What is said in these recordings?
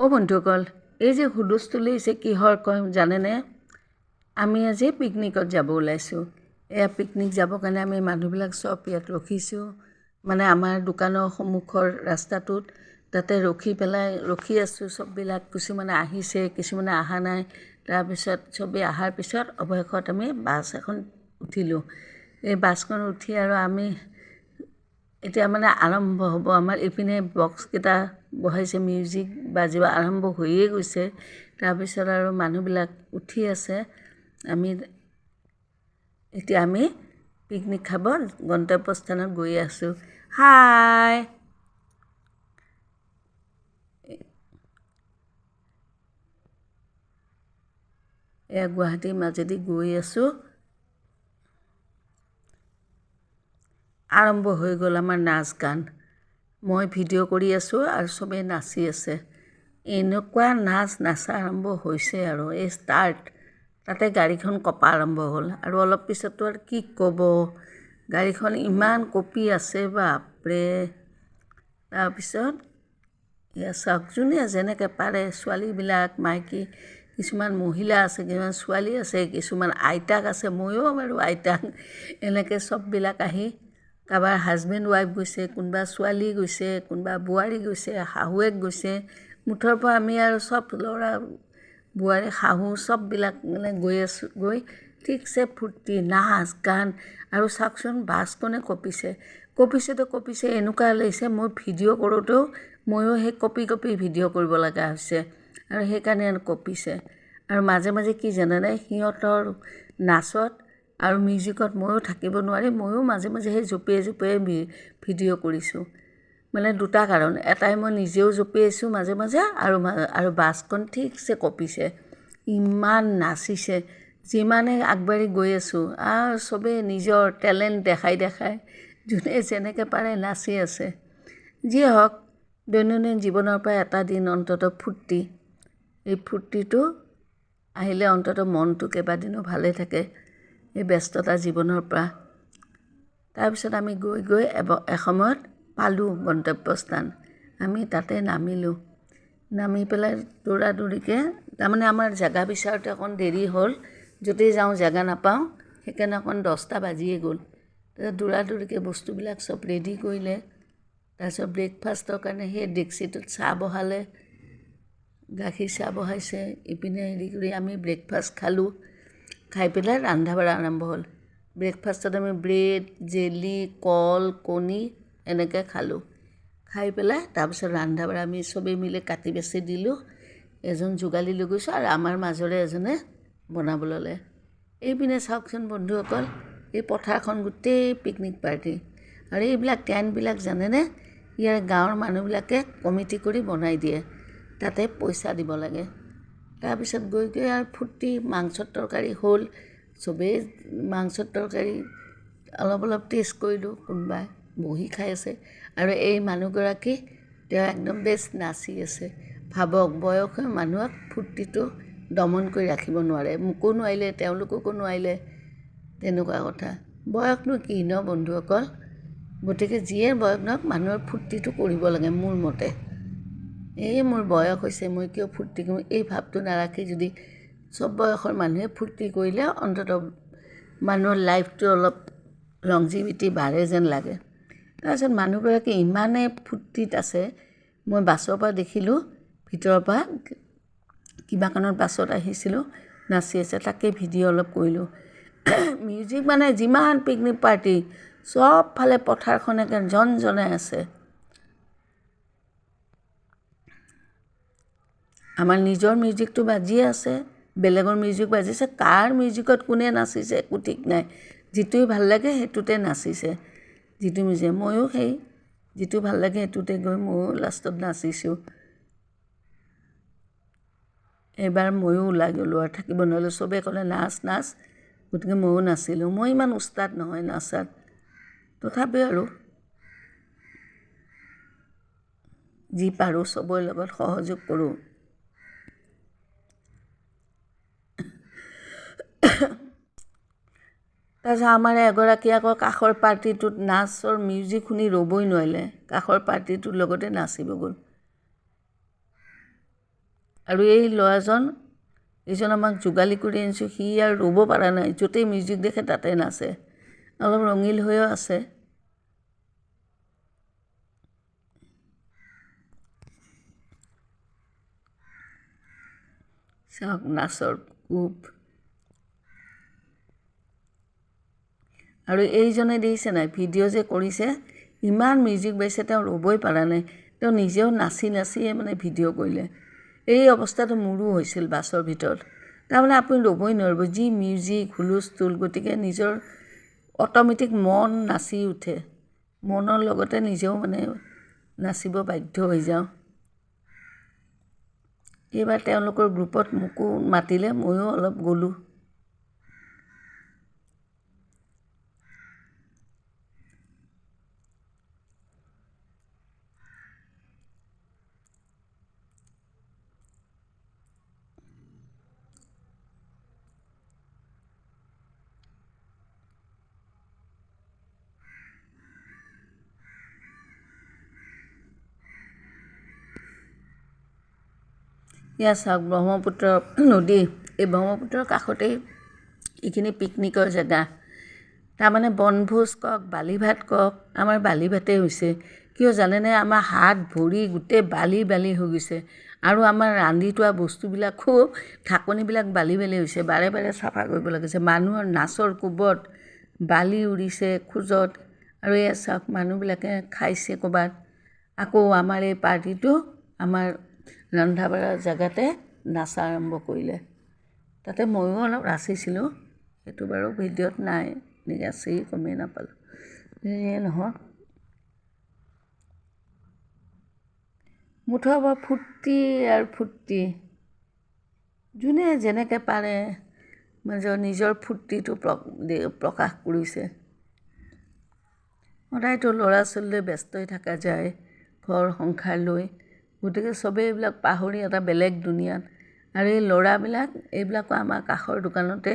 অ' বন্ধুসকল এই যে হৈছে কিহৰ কয় জানেনে? আমি আজি পিকনিকত যাব ওলাইছোঁ। এয়া পিকনিক যাবৰ কাৰণে আমি মানুহবিলাক চব ইয়াত ৰখিছোঁ। মানে আমাৰ দোকানৰ সন্মুখৰ ৰাস্তাটোত তাতে ৰখি পেলাই ৰখি আছোঁ চববিলাক। কিছুমানে আহিছে কিছুমানে অহা নাই। তাৰপিছত চবেই অহাৰ পিছত অৱশেষত আমি বাছ এখন উঠিলোঁ। এই বাছখন উঠি আৰু আমি এতিয়া মানে আৰম্ভ হ'ব। আমাৰ ইপিনে বক্সকেইটা বহাইছে মিউজিক বাজিব আৰম্ভ হৈয়ে গৈছে। তাৰপিছত আৰু মানুহবিলাক উঠি আছে। আমি এতিয়া আমি পিকনিক খাব গন্তব্যস্থানত গৈ আছোঁ। হাই! এয়া গুৱাহাটীৰ মাজেদি গৈ আছোঁ। আৰম্ভ হৈ গ'ল আমাৰ নাচ গান। মই ভিডিঅ' কৰি আছোঁ আৰু চবেই নাচি আছে। এনেকুৱা নাচ নাচা আৰম্ভ হৈছে আৰু এই ষ্টাৰ্ট তাতে গাড়ীখন কপা আৰম্ভ হ'ল আৰু অলপ পিছততো আৰু কি ক'ব? গাড়ীখন ইমান কঁপি আছে বাপৰে। তাৰপিছত এয়া চাওক যোনে যেনেকৈ পাৰে ছোৱালীবিলাক মাইকী কিছুমান মহিলা আছে কিছুমান ছোৱালী আছে কিছুমান আইতাক আছে ময়ো বাৰু আইতাক। এনেকৈ চববিলাক আহি কাৰোবাৰ হাজবেণ্ড ৱাইফ গৈছে কোনোবা ছোৱালী গৈছে কোনোবা বোৱাৰী গৈছে শাহুৱেক গৈছে মুঠৰ পৰা আমি আৰু চব ল'ৰা বোৱাৰী শাহু চববিলাক মানে গৈ আছোঁ গৈ ঠিকছে ফূৰ্তি নাচ গান আৰু চাওকচোন বাছখনে কঁপিছে। কঁপিছেতো কঁপিছে এনেকুৱা লাগিছে মই ভিডিঅ' কৰোঁতেও ময়ো সেই কপি কপি ভিডিঅ' কৰিব লগা হৈছে আৰু সেইকাৰণে কঁপিছে। আৰু মাজে মাজে কি জানেনে সিহঁতৰ নাচত আৰু মিউজিকত ময়ো থাকিব নোৱাৰি ময়ো মাজে মাজে সেই জঁপিয়াই জঁপিয়াই ভিডিঅ' কৰিছোঁ। মানে দুটা কাৰণ এটাই মই নিজেও জঁপিয়াইছোঁ মাজে মাজে আৰু আৰু বাছখন ঠিকছে কঁপিছে ইমান নাচিছে যিমানে আগবাঢ়ি গৈ আছোঁ আৰু চবেই নিজৰ টেলেণ্ট দেখাই দেখাই যোনে যেনেকৈ পাৰে নাচি আছে। যিয়ে হওক দৈনন্দিন জীৱনৰ পৰা এটা দিন অন্ততঃ ফূৰ্তি এই ফূৰ্তিটো আহিলে অন্ততঃ মনটো কেইবাদিনো ভালে থাকে। এই ব্যস্ততা জীৱনৰ পৰা। তাৰপিছত আমি গৈ গৈ এব এসময়ত পালোঁ গন্তব্যস্থান। আমি তাতে নামিলোঁ। নামি পেলাই দৌৰা দৌৰিকৈ তাৰমানে আমাৰ জেগা বিচাৰোঁতে অকণ দেৰি হ'ল। য'তেই যাওঁ জেগা নাপাওঁ সেইকাৰণে অকণ দহটা বাজিয়ে গ'ল। তাৰপিছত দৌৰা দৌৰিকৈ বস্তুবিলাক চব ৰেডি কৰিলে। তাৰপিছত ব্ৰেকফাষ্টৰ কাৰণে সেই ডেক্সিটোত চাহ বহালে। গাখীৰ চাহ বহাইছে। ইপিনে হেৰি কৰি আমি ব্ৰেকফাষ্ট খালোঁ। খাই পেলাই ৰন্ধা বঢ়া আৰম্ভ হ'ল। ব্ৰেকফাষ্টত আমি ব্ৰেড জেলি কল কণী এনেকৈ খালোঁ। খাই পেলাই তাৰপিছত ৰন্ধা বঢ়া আমি চবেই মিলি কাটি বাচি দিলোঁ। এজন যোগালী লৈ গৈছোঁ আৰু আমাৰ মাজৰে এজনে বনাব ল'লে। এইপিনে চাওকচোন বন্ধুসকল এই পথাৰখন গোটেই পিকনিক পাৰ্টি আৰু এইবিলাক টেণ্টবিলাক জানেনে? ইয়াৰ গাঁৱৰ মানুহবিলাকে কমিটি কৰি বনাই দিয়ে। তাতে পইচা দিব লাগে। তাৰপিছত গৈ গৈ আৰু ফূৰ্তি মাংসৰ তৰকাৰী হ'ল চবেই মাংসৰ তৰকাৰী অলপ অলপ টেষ্ট কৰিলোঁ কোনোবাই বহি খাই আছে আৰু এই মানুহগৰাকী তেওঁ একদম বেষ্ট নাচি আছে। ভাবক বয়সৰ মানুহক ফূৰ্তিটো দমন কৰি ৰাখিব নোৱাৰে মোকো নোৱাৰিলে তেওঁলোককো নোৱাৰিলে তেনেকুৱা কথা। বয়সনো কি ন বন্ধুসকল গতিকে যিয়ে বয়স নহওক মানুহৰ ফূৰ্তিটো কৰিব লাগে মোৰ মতে। এই মোৰ বয়স হৈছে মই কিয় ফূৰ্তি কৰোঁ? এই ভাৱটো নাৰাখি যদি চব বয়সৰ মানুহে ফূৰ্তি কৰিলে অন্ততঃ মানুহৰ লাইফটো অলপ লংজিভিটি বাঢ়ে যেন লাগে। তাৰপিছত মানুহগৰাকী ইমানে ফূৰ্তিত আছে মই বাছৰ পৰা দেখিলোঁ ভিতৰৰ পৰা কিবা কাৰণত বাছত আহিছিলোঁ নাচি আছে তাকে ভিডিঅ' অলপ কৰিলোঁ। মিউজিক মানে যিমান পিকনিক পাৰ্টি চবফালে পথাৰখন একে জন জনাই আছে। আমাৰ নিজৰ মিউজিকটো বাজিয়ে আছে বেলেগৰ মিউজিক বাজিছে কাৰ মিউজিকত কোনে নাচিছে একো ঠিক নাই। যিটোৱে ভাল লাগে সেইটোতে নাচিছে। যিটো মিউজিক ময়ো সেই যিটো ভাল লাগে সেইটোতে গৈ ময়ো লাষ্টত নাচিছোঁ। এইবাৰ ময়ো ওলাই গ'লোঁ আৰু থাকিব নোৱাৰিলোঁ চবেই ক'লে নাচ নাচ। গতিকে ময়ো নাচিলোঁ। মই ইমান উস্তাদ নহয় নাচাত। তথাপিও আৰু যি পাৰোঁ চবৰে লগত সহযোগ কৰোঁ। তাৰপিছত আমাৰ এগৰাকী আকৌ কাষৰ পাৰ্টিটোত নাচৰ মিউজিক শুনি ৰ'বই নোৱাৰিলে। কাষৰ পাৰ্টিটোৰ লগতে নাচিব গ'ল আৰু এই ল'ৰাজন এইজন আমাক যোগালী কৰি আনিছোঁ সি আৰু ৰ'ব পৰা নাই য'তেই মিউজিক দেখে তাতে নাচে। অলপ ৰঙিল হৈও আছে। চাওক নাচৰ কোপ আৰু এইজনে দেখিছে নাই ভিডিঅ' যে কৰিছে ইমান মিউজিক বাজিছে তেওঁ ৰ'বই পৰা নাই। তেওঁ নিজেও নাচি নাচিয়ে মানে ভিডিঅ' কৰিলে। এই অৱস্থাটো মোৰো হৈছিল বাছৰ ভিতৰত। তাৰমানে আপুনি ৰ'বই নোৱাৰিব যি মিউজিক হুলস্থুল গতিকে নিজৰ অট'মেটিক মন নাচি উঠে। মনৰ লগতে নিজেও মানে নাচিব বাধ্য হৈ যাওঁ। এইবাৰ তেওঁলোকৰ গ্ৰুপত মোকো মাতিলে ময়ো অলপ গ'লোঁ। এয়া চাওক ব্ৰহ্মপুত্ৰ নদী। এই ব্ৰহ্মপুত্ৰৰ কাষতেই এইখিনি পিকনিকৰ জেগা। তাৰমানে বনভোজ কওক বালি ভাত কওক আমাৰ বালি ভাতেই হৈছে। কিয় জানেনে আমাৰ হাত ভৰি গোটেই বালি বালি হৈ গৈছে। আৰু আমাৰ ৰান্ধি থোৱা বস্তুবিলাকো ঢাকনিবিলাক বালি বালি হৈছে বাৰে বাৰে চাফা কৰিব লাগিছে মানুহৰ নাচৰ কোবত বালি উৰিছে খোজত। আৰু এয়া চাওক মানুহবিলাকে খাইছে ক'ৰবাত। আকৌ আমাৰ এই পাৰ্টিটো আমাৰ ৰন্ধা বঢ়া জেগাতে নাচা আৰম্ভ কৰিলে। তাতে ময়ো অলপ নাচিছিলোঁ সেইটো বাৰু ভিডিঅ'ত নাই নাচি গমেই নাপালোঁ। যিয়ে নহওক। মুঠৰ পৰা ফূৰ্তি আৰু ফূৰ্তি। যোনে যেনেকৈ পাৰে নিজৰ নিজৰ ফূৰ্তিটো প্ৰকাশ কৰিছে। সদায়তো ল'ৰা ছোৱালীলৈ ব্যস্তই থকা যায় ঘৰ সংসাৰ লৈ। গতিকে চবেই এইবিলাক পাহৰি এটা বেলেগ দুনিয়াত। আৰু এই ল'ৰাবিলাক এইবিলাকো আমাৰ কাষৰ দোকানতে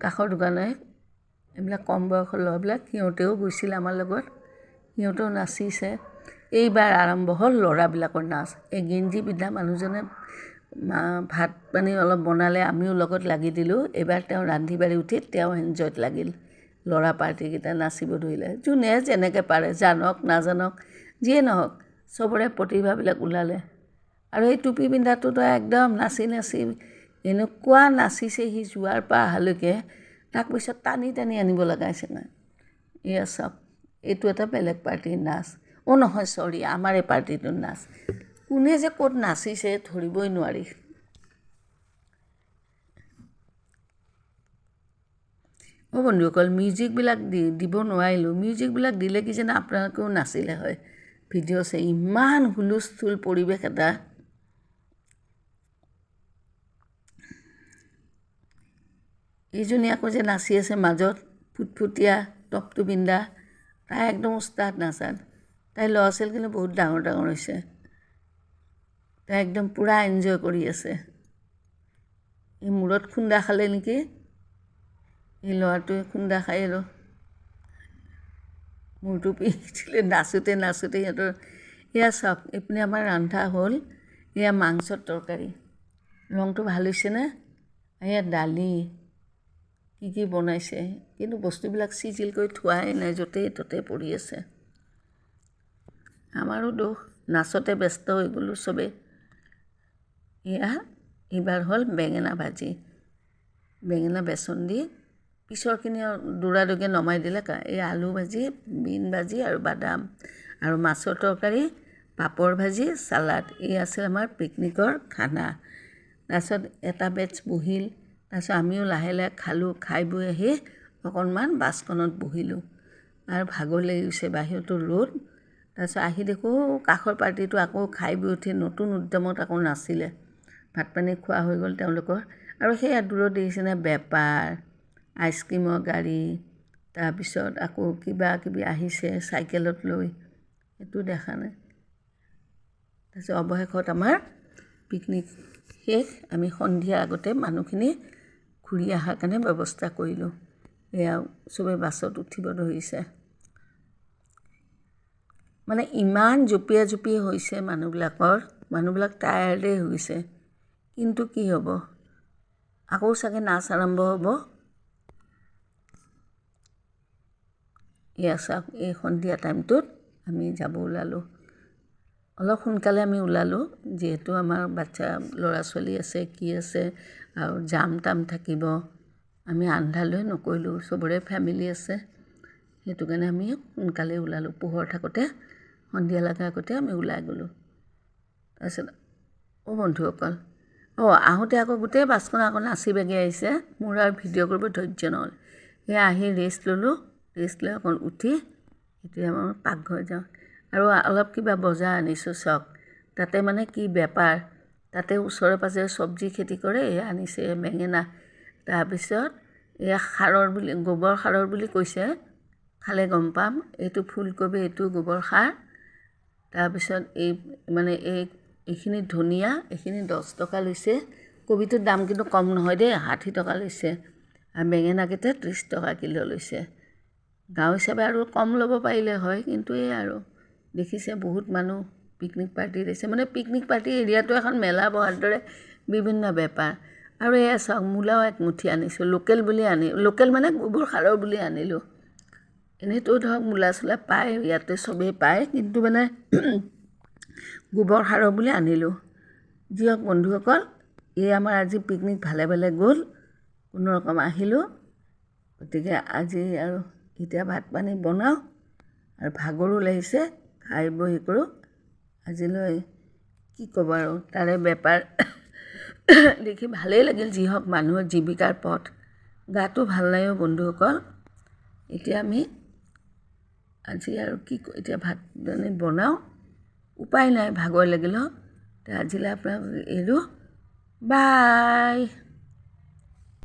কাষৰ দোকানে এইবিলাক কম বয়সৰ ল'ৰাবিলাক সিহঁতেও গৈছিল আমাৰ লগত। সিহঁতেও নাচিছে। এইবাৰ আৰম্ভ হ'ল ল'ৰাবিলাকৰ নাচ। এই গেঞ্জি পিন্ধা মানুহজনে ভাত পানী অলপ বনালে আমিও লগত লাগি দিলোঁ। এইবাৰ তেওঁ ৰান্ধি বাঢ়ি উঠি তেওঁ এনজয়ত লাগিল। ল'ৰা পাৰ্টিকেইটা নাচিব ধৰিলে। যোনে যেনেকৈ পাৰে জানক নাজানক যিয়ে নহওক। চবৰে প্ৰতিভাবিলাক ওলালে। আৰু এই টুপি পিন্ধাটোতো একদম নাচি নাচি এনেকুৱা নাচিছে সি যোৱাৰ পৰা অহালৈকে তাক পিছত টানি টানি আনিব লগা হৈছে নাই এয়া চাওক এইটো এটা বেলেগ পাৰ্টিৰ নাচ। অ' নহয় চৰি আমাৰ এই পাৰ্টিটোৰ নাচ। কোনে যে ক'ত নাচিছে ধৰিবই নোৱাৰি। অ' বন্ধুসকল মিউজিকবিলাক দি দিব নোৱাৰিলোঁ। মিউজিকবিলাক দিলে কি যেনে আপোনালোকেও নাচিলে হয়। ভিডিঅ' চাই ইমান হুলস্থুল পৰিৱেশ এটা এইজনী আকৌ যে নাচি আছে মাজত ফুটফুটীয়া টপটো পিন্ধা তাই একদম উস্তাদ নাচাত তাই ল'ৰা ছোৱালী কিন্তু বহুত ডাঙৰ ডাঙৰ হৈছে তাই একদম পূৰা এনজয় কৰি আছে এই মূৰত খুন্দা খালে নেকি এই ল'ৰাটোৱে খুন্দা খাই আৰু মূৰটো পিঠিলে নাচোঁতে নাচোঁতে সিহঁতৰ এয়া চাওক এইপিনে আমাৰ ৰন্ধা হ'ল এয়া মাংসৰ তৰকাৰী। ৰংটো ভাল হৈছেনে এয়া দালি। কি কি বনাইছে? কিন্তু বস্তুবিলাক চিজিল কৰি থোৱাই নাই য'তেই ত'তে পৰি আছে। আমাৰো দোষ নাচতে ব্যস্ত হৈ গ'লোঁ চবেই এয়া এইবাৰ হ'ল বেঙেনা ভাজি। বেঙেনা বেচন দি পিছৰখিনি দৌৰা দৌৰিকৈ নমাই দিলে এই আলু ভাজি বিন ভাজি আৰু বাদাম আৰু মাছৰ তৰকাৰী পাপৰ ভাজি চালাড। এই আছিল আমাৰ পিকনিকৰ খানা। তাৰপিছত এটা বেটছ বহিল। তাৰপিছত আমিও লাহে লাহে খালোঁ খাই বৈ আহি অকণমান বাছখনত বহিলোঁ। আৰু ভাগৰ লাগি গৈছে বাহিৰতো ৰ'দ। তাৰপিছত আহি দেখোঁ কাষৰ পাৰ্টিটো আকৌ খাই বৈ উঠি নতুন উদ্যমত আকৌ নাছিলে। ভাত পানী খোৱা হৈ গ'ল তেওঁলোকৰ। আৰু সেয়া দূৰত দেখিছেনে বেপাৰ। আইচক্ৰীমৰ গাড়ী তাৰপিছত আকৌ কিবা কিবি আহিছে চাইকেলত লৈ সেইটো দেখা নাই। তাৰপিছত অৱশেষত আমাৰ পিকনিক শেষ। আমি সন্ধিয়া আগতে মানুহখিনি ঘূৰি অহাৰ কাৰণে ব্যৱস্থা কৰিলোঁ। এয়া চবেই বাছত উঠিব ধৰিছে। মানে ইমান জঁপিয়া জঁপিয়ে হৈছে মানুহবিলাকৰ। মানুহবিলাক টায়াৰ্ডেই হৈছে। কিন্তু কি হ'ব? আকৌ চাগে নাচ আৰম্ভ হ'ব। চাওক এই সন্ধিয়া টাইমটোত আমি যাব ওলালোঁ। অলপ সোনকালে আমি ওলালোঁ যিহেতু আমাৰ বাচ্ছা ল'ৰা ছোৱালী আছে কি আছে আৰু জাম তাম থাকিব। আমি আন্ধাৰলৈ নকৰিলোঁ চবৰে ফেমিলি আছে। সেইটো কাৰণে আমি সোনকালে ওলালোঁ। পোহৰ থাকোঁতে সন্ধিয়া লগা আগতে আমি ওলাই গ'লোঁ। তাৰপিছত অ' বন্ধুসকল অঁ আহোঁতে আকৌ গোটেই বাছখন আকৌ নাচি বাগি আহিছে। মোৰ আৰু ভিডিঅ' কৰিব ধৈৰ্য নহ'ল। সেয়া আহি ৰেষ্ট ল'লোঁ। ৰেষ্ট লৈ অকণ উঠি এতিয়া মই পাকঘৰ যাওঁ। আৰু অলপ কিবা বজাৰ আনিছোঁ চাওক তাতে মানে কি বেপাৰ তাতে ওচৰে পাঁজৰে চব্জি খেতি কৰে এয়া আনিছে বেঙেনা। তাৰপিছত এয়া সাৰৰ বুলি গোবৰ সাৰৰ বুলি কৈছে খালে গম পাম এইটো ফুলকবি এইটো গোবৰ সাৰ তাৰপিছত এই মানে এই এইখিনি ধনিয়া এইখিনি দহ টকা লৈছে। কবিটোৰ দাম কিন্তু কম নহয় দেই ষাঠি টকা লৈছে। আৰু বেঙেনাকেইটা ত্ৰিছ টকা কিলো লৈছে। গাঁও হিচাপে আৰু কম ল'ব পাৰিলে হয় কিন্তু এই আৰু দেখিছে বহুত মানুহ পিকনিক পাৰ্টি দিছে। মানে পিকনিক পাৰ্টি এৰিয়াটো এখন মেলা বহাৰ দৰে বিভিন্ন বেপাৰ। আৰু এয়া চাওক মূলাও এক মুঠি আনিছোঁ লোকেল বুলি আনি লোকেল মানে গোবৰ সাৰৰ বুলি আনিলোঁ। এনেইতো ধৰক মূলা চূলা পায় ইয়াতে চবেই পায় কিন্তু মানে গোবৰ সাৰৰ বুলি আনিলোঁ। যি হওক বন্ধুসকল এই আমাৰ আজি পিকনিক ভালে ভালে গ'ল কোনো ৰকম আহিলোঁ গতিকে আজি আৰু এতিয়া ভাত পানী বনাওঁ আৰু ভাগৰো লাগিছে খাই বৈ কৰোঁ। আজিলৈ কি ক'ব আৰু তাৰে বেপাৰ দেখি ভালেই লাগিল যি হওক মানুহৰ জীৱিকাৰ পথ। গাটো ভাল লাগে বন্ধুসকল। এতিয়া আমি আজি আৰু কি এতিয়া ভাত মানে বনাওঁ। উপায় নাই ভাগৰ লাগিলেও আজিলৈ আপোনাক এৰোঁ বাই!